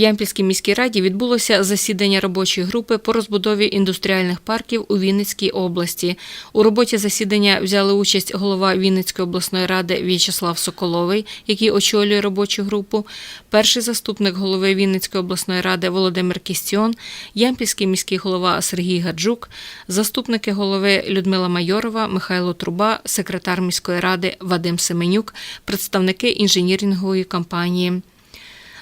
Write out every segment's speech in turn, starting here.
В Ямпільській міській раді відбулося засідання робочої групи по розбудові індустріальних парків у Вінницькій області. У роботі засідання взяли участь голова Вінницької обласної ради В'ячеслав Соколовий, який очолює робочу групу, перший заступник голови Вінницької обласної ради Володимир Кістіон, Ямпільський міський голова Сергій Гаджук, заступники голови Людмила Майорова, Михайло Труба, секретар міської ради Вадим Семенюк, представники інженірингової компанії.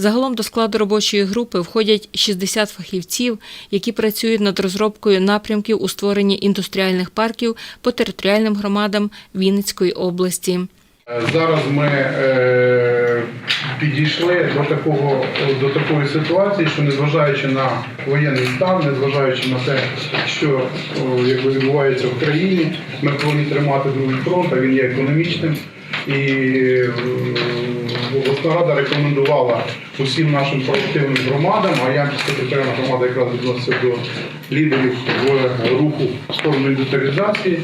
Загалом до складу робочої групи входять 60 фахівців, які працюють над розробкою напрямків у створенні індустріальних парків по територіальним громадам Вінницької області. Зараз ми е, підійшли до такого до такої ситуації, що незважаючи на воєнний стан, незважаючи на те, що якби відбувається в країні, ми повинні тримати другий фронт, а він є економічним. І е, обласна рекомендувала усім нашим проактивним громадам, а Ямпільська територіальна громада якраз відноситься до лідерів в руху в сторону індустріалізації.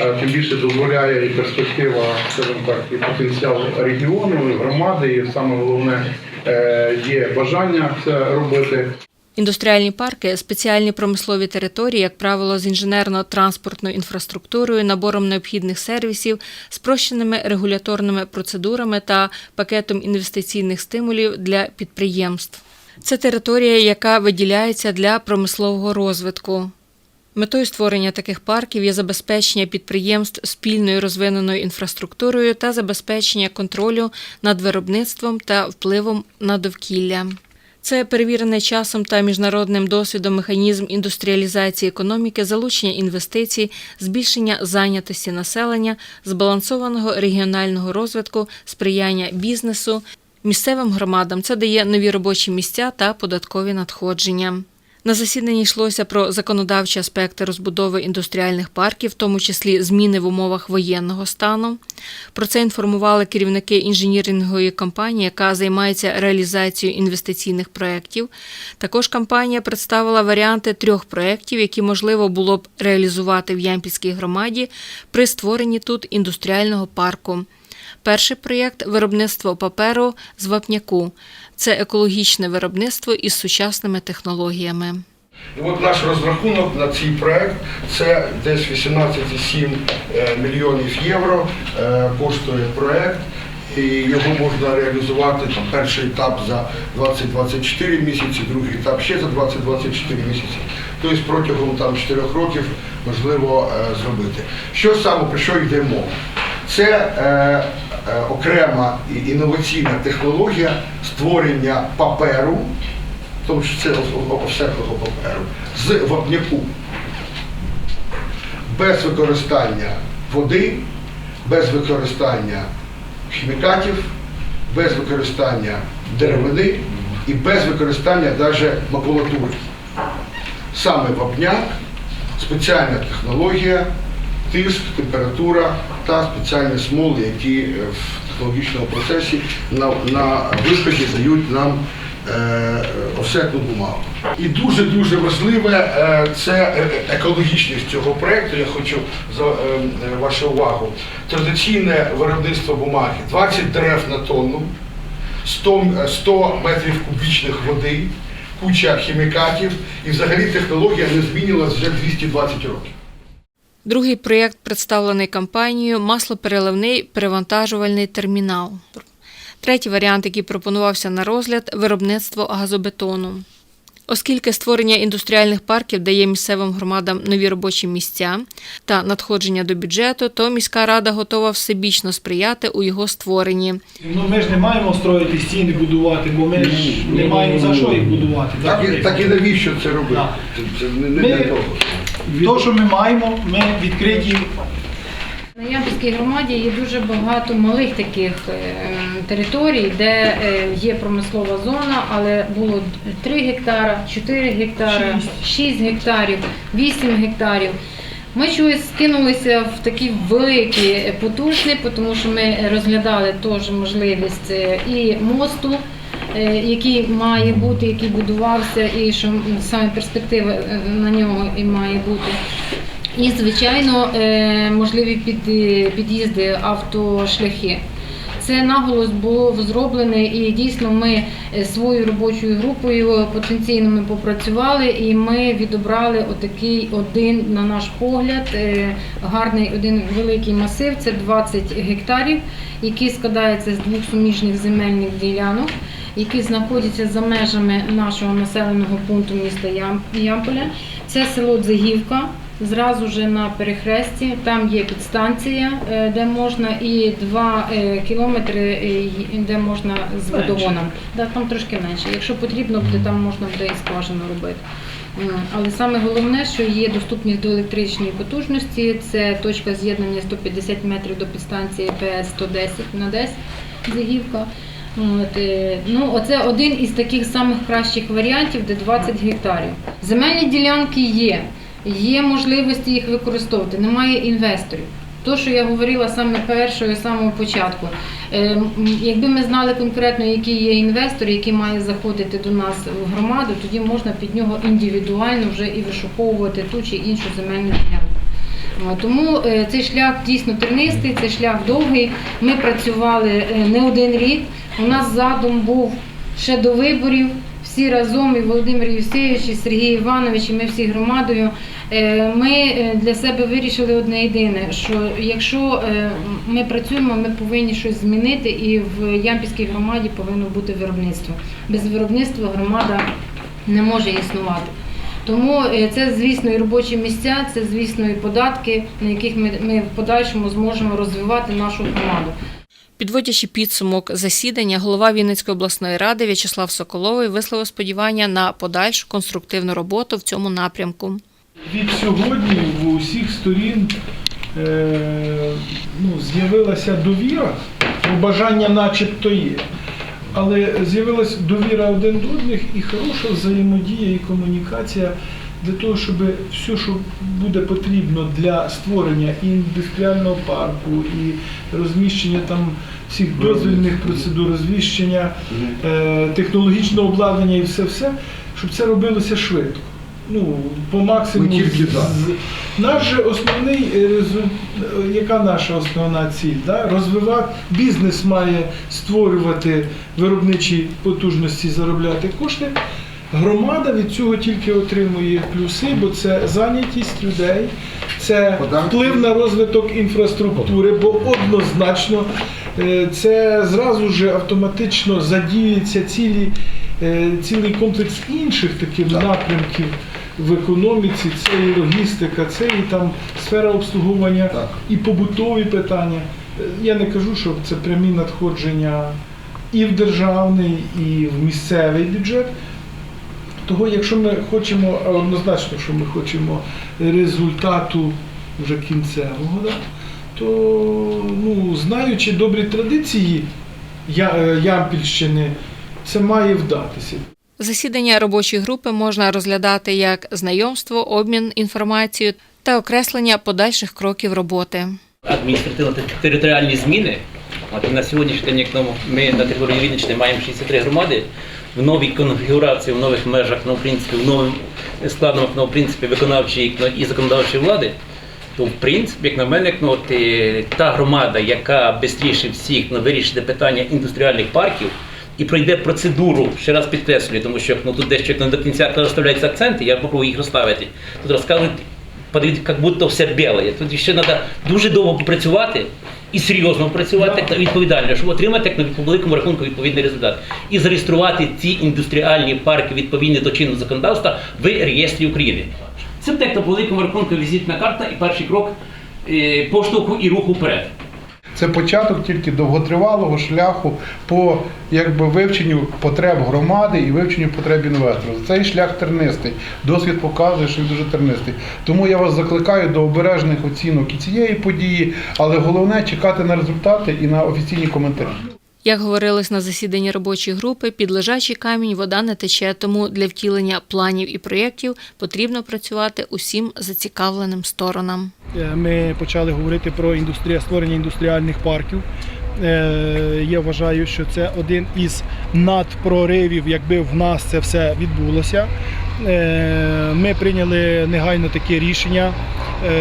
Е, Тим більше дозволяє і перспектива, скажімо так, і потенціал регіону, і громади, і саме головне е, є бажання це робити. Індустріальні парки спеціальні промислові території, як правило, з інженерно-транспортною інфраструктурою, набором необхідних сервісів, спрощеними регуляторними процедурами та пакетом інвестиційних стимулів для підприємств. Це територія, яка виділяється для промислового розвитку. Метою створення таких парків є забезпечення підприємств спільною розвиненою інфраструктурою та забезпечення контролю над виробництвом та впливом на довкілля. Це перевірений часом та міжнародним досвідом механізм індустріалізації економіки, залучення інвестицій, збільшення зайнятості населення, збалансованого регіонального розвитку, сприяння бізнесу. Місцевим громадам це дає нові робочі місця та податкові надходження. На засіданні йшлося про законодавчі аспекти розбудови індустріальних парків, в тому числі зміни в умовах воєнного стану. Про це інформували керівники інженірингової компанії, яка займається реалізацією інвестиційних проєктів. Також компанія представила варіанти трьох проєктів, які можливо було б реалізувати в Ямпільській громаді при створенні тут індустріального парку. Перший проєкт виробництво паперу з вапняку. Це екологічне виробництво із сучасними технологіями. І от наш розрахунок на цей проект це десь 18,7 е, мільйонів євро е, коштує проект. І його можна реалізувати там, перший етап за 20-24 місяці, другий етап ще за 20-24 місяці. Тобто протягом там, 4 років можливо е, зробити. Що саме про що йде мова? Це окрема інноваційна технологія створення паперу, тому що це офсетного паперу, з вапняку, без використання води, без використання хімікатів, без використання деревини і без використання навіть макулатури. Саме вапняк, спеціальна технологія, тиск, температура та спеціальні смоли, які е, в технологічному процесі на, на виході дають нам е, офсетну бумагу. І дуже-дуже важливе е, це е, екологічність цього проєкту. Я хочу за е, е, вашу увагу. Традиційне виробництво бумаги 20 дерев на тонну, 100, е, 100 метрів кубічних води, куча хімікатів і взагалі технологія не змінилась вже 220 років. Другий проєкт, представлений компанією маслопереливний перевантажувальний термінал. Третій варіант, який пропонувався на розгляд виробництво газобетону. Оскільки створення індустріальних парків дає місцевим громадам нові робочі місця та надходження до бюджету, то міська рада готова всебічно сприяти у його створенні. Ну ми ж не маємо строїти стіни, будувати, бо ми ж не маємо за що їх будувати. Так і, так і навіщо це робити? Це, це не, не Ми- для того. То, що ми маємо, ми відкриті На Ямпільській громаді є дуже багато малих таких е, територій, де е, є промислова зона, але було 3 гектара, 4 гектара, 6 гектарів, 8 гектарів. Ми чогось скинулися в такі великі потужні, тому що ми розглядали теж можливість е, і мосту, який має бути, який будувався, і що саме перспектива е, на нього і має бути. І, звичайно, е, можливі під- під'їзди, автошляхи. Це наголос було зроблене, і дійсно ми е, своєю робочою групою потенційно ми попрацювали, і ми відобрали отакий один, на наш погляд, е, гарний один великий масив. Це 20 гектарів, який складається з двох суміжних земельних ділянок, які знаходяться за межами нашого населеного пункту міста Ям- Ямполя. Це село Дзигівка. Зразу же на перехресті там є підстанція, е, де можна, і два е, кілометри, е, де можна з водогоном. Да, там трошки менше. Якщо потрібно буде, там можна буде і скважину робити. Але саме головне, що є доступність до електричної потужності, це точка з'єднання 150 метрів до підстанції ПС 110 на 10 Зігівка. От, ну, оце один із таких самих кращих варіантів, де 20 гектарів. Земельні ділянки є, є можливості їх використовувати, немає інвесторів. То, що я говорила саме першого, з самого початку. Е, Якби ми знали конкретно, який є інвестор, який має заходити до нас в громаду, тоді можна під нього індивідуально вже і вишуковувати ту чи іншу земельну ділянку. Е, Тому е, цей шлях дійсно тернистий, цей шлях довгий. Ми працювали не один рік. У нас задум був ще до виборів. Всі разом, і Володимир Євсеєвич, і Сергій Іванович, і ми всі громадою. Е, Ми е, для себе вирішили одне єдине, що якщо е, ми працюємо, ми повинні щось змінити, і в Ямпільській громаді повинно бути виробництво. Без виробництва громада не може існувати. Тому це, звісно, і робочі місця, це, звісно, і податки, на яких ми в подальшому зможемо розвивати нашу громаду. Підводячи підсумок засідання, голова Вінницької обласної ради В'ячеслав Соколовий висловив сподівання на подальшу конструктивну роботу в цьому напрямку. Від сьогодні в усіх сторін е, ну, з'явилася довіра, бажання начебто є. Але з'явилася довіра один до одних і хороша взаємодія і комунікація для того, щоб все, що буде потрібно для створення і індустріального парку, і розміщення там всіх дозвільних процедур, розміщення е, технологічного обладнання і все-все, щоб це робилося швидко. Ну, по максимуму. Ми тільки з- Наш же основний е, е, яка наша основна ціль? Да? Розвивати бізнес має створювати виробничі потужності, заробляти кошти. Громада від цього тільки отримує плюси, бо це зайнятість людей, це вплив на розвиток інфраструктури, бо однозначно е, це зразу ж автоматично задіюється цілі, е, цілий комплекс інших таких напрямків в економіці, це і логістика, це і там сфера обслуговування, Так. і побутові питання. Е, Я не кажу, що це прямі надходження і в державний, і в місцевий бюджет. Того, якщо ми хочемо, а однозначно, що ми хочемо результату вже кінцевого, да, то ну, знаючи добрі традиції Я- е, Ямпільщини, це має вдатися. Засідання робочої групи можна розглядати як знайомство, обмін інформацією та окреслення подальших кроків роботи. адміністративно-територіальні зміни. От на сьогоднішній день, як ну, ми на території Вінниччини маємо 63 громади, в новій конфігурації, в нових межах, ну, в принципі, в новим складом ну, в принципі, виконавчої ну, і законодавчої влади, то в принципі, як на мене, ну, е, та громада, яка швидше всіх ну, вирішить питання індустріальних парків і пройде процедуру, ще раз підкреслюю, тому що ну, тут дещо не до кінця розставляються акценти, я попробую їх розставити. Тут розказують подивіться, як будто все біле. Тут ще треба дуже довго попрацювати і серйозно працювати так, відповідально, щоб отримати як на великому рахунку відповідний результат. І зареєструвати ці індустріальні парки відповідні до чинного законодавства в реєстрі України. Це так на великому рахунку візитна карта і перший крок е, поштовху і руху вперед. Це початок тільки довготривалого шляху по якби вивченню потреб громади і вивченню потреб інвестора. Цей шлях тернистий. Досвід показує, що він дуже тернистий. Тому я вас закликаю до обережних оцінок і цієї події, але головне чекати на результати і на офіційні коментарі. Як говорилось на засіданні робочої групи, під лежачий камінь вода не тече, тому для втілення планів і проєктів потрібно працювати усім зацікавленим сторонам. Е, Ми почали говорити про індустрія, створення індустріальних парків. Е, Я вважаю, що це один із надпроривів, якби в нас це все відбулося. Е, Ми прийняли негайно таке рішення,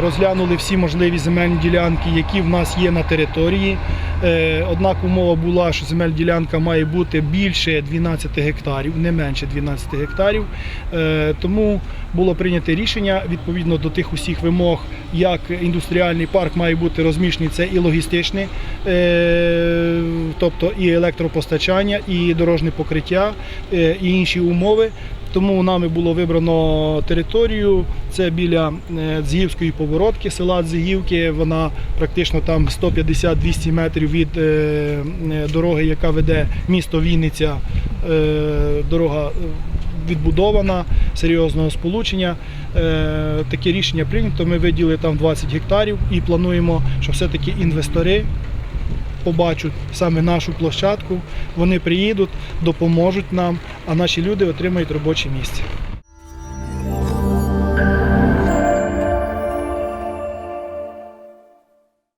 розглянули всі можливі земельні ділянки, які в нас є на території. Е, Однак умова була, що земель ділянка має бути більше 12 гектарів, не менше 12 гектарів. Е, Тому було прийнято рішення відповідно до тих усіх вимог, як індустріальний парк має бути розміщений, це і логістичний, е, тобто і електропостачання, і дорожнє покриття, і інші умови. Тому нами було вибрано територію. Це біля е, Дзигівської поворотки, села Дзигівки. Вона практично там 150-200 метрів від е, е, дороги, яка веде місто Вінниця. Е, Дорога е, відбудована, серйозного сполучення. Е, Таке рішення прийнято. Ми виділили там 20 гектарів і плануємо, що все-таки інвестори побачать саме нашу площадку, вони приїдуть, допоможуть нам, а наші люди отримають робоче місце.